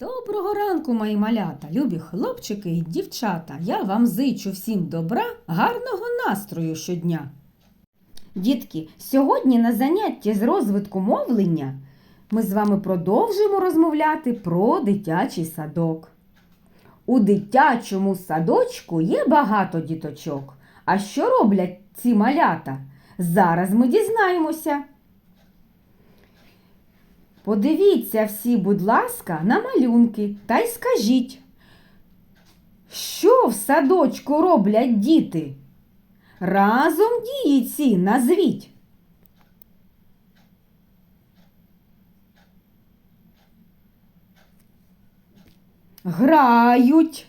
Доброго ранку, мої малята, любі хлопчики і дівчата. Я вам зичу всім добра, гарного настрою щодня. Дітки, сьогодні на занятті з розвитку мовлення ми з вами продовжуємо розмовляти про дитячий садок. У дитячому садочку є багато діточок. А що роблять ці малята? Зараз ми дізнаємося. Подивіться всі, будь ласка, на малюнки та й скажіть, що в садочку роблять діти? Разом дії ці назвіть. Грають,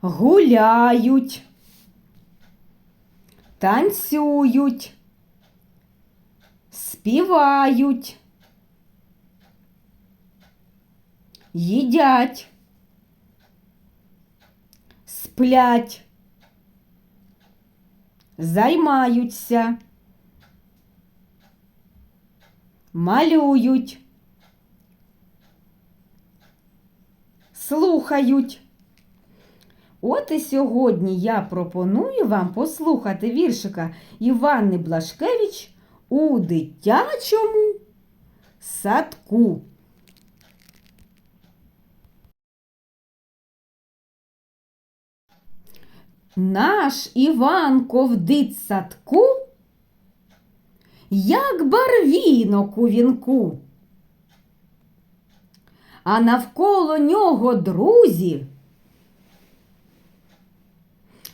гуляють, танцюють співають, їдять, сплять, займаються, малюють, слухають. От і сьогодні я пропоную вам послухати віршика Іванни Блашкевич у дитячому садку. Наш Іванко в дитсадку, як барвінок у вінку, а навколо нього друзі,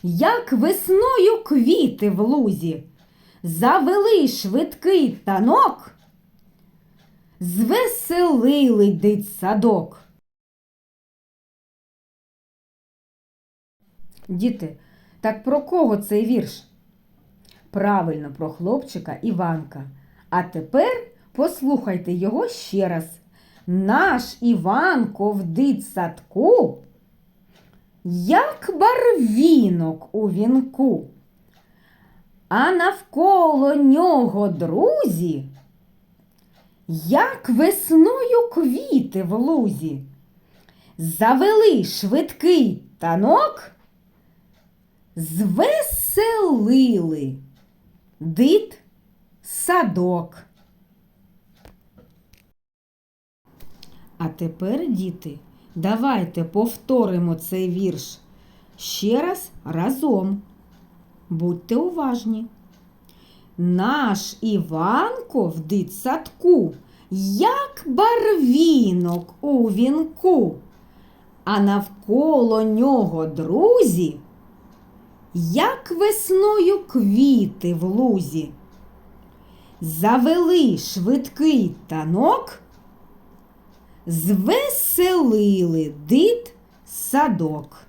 як весною квіти в лузі завели швидкий танок, звеселили дитсадок. Діти, так про кого цей вірш? Правильно, про хлопчика Іванка. А тепер послухайте його ще раз. Наш Іванко в дитсадку, як барвінок у вінку а навколо нього друзі, як весною квіти в лузі, завели швидкий танок, звеселили дит садок. А тепер, діти, давайте повторимо цей вірш ще раз разом. Будьте уважні. Наш Іванко в дитсадку, як барвінок у вінку, а навколо нього друзі, як весною квіти в лузі. Завели швидкий танок, звеселили дит садок.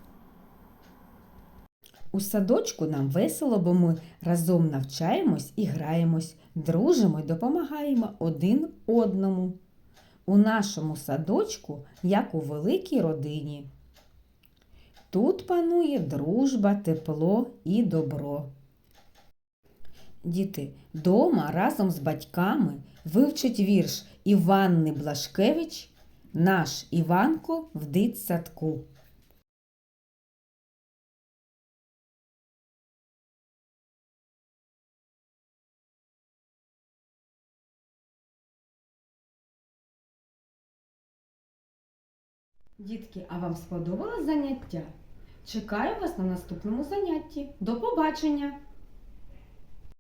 У садочку нам весело, бо ми разом навчаємось і граємось, дружимо й допомагаємо один одному. У нашому садочку, як у великій родині. Тут панує дружба, тепло і добро. Діти дома разом з батьками вивчать вірш Іванни Блашкевич Наш Іванко в дитсадку. Дітки, а вам сподобалось заняття? Чекаю вас на наступному занятті. До побачення!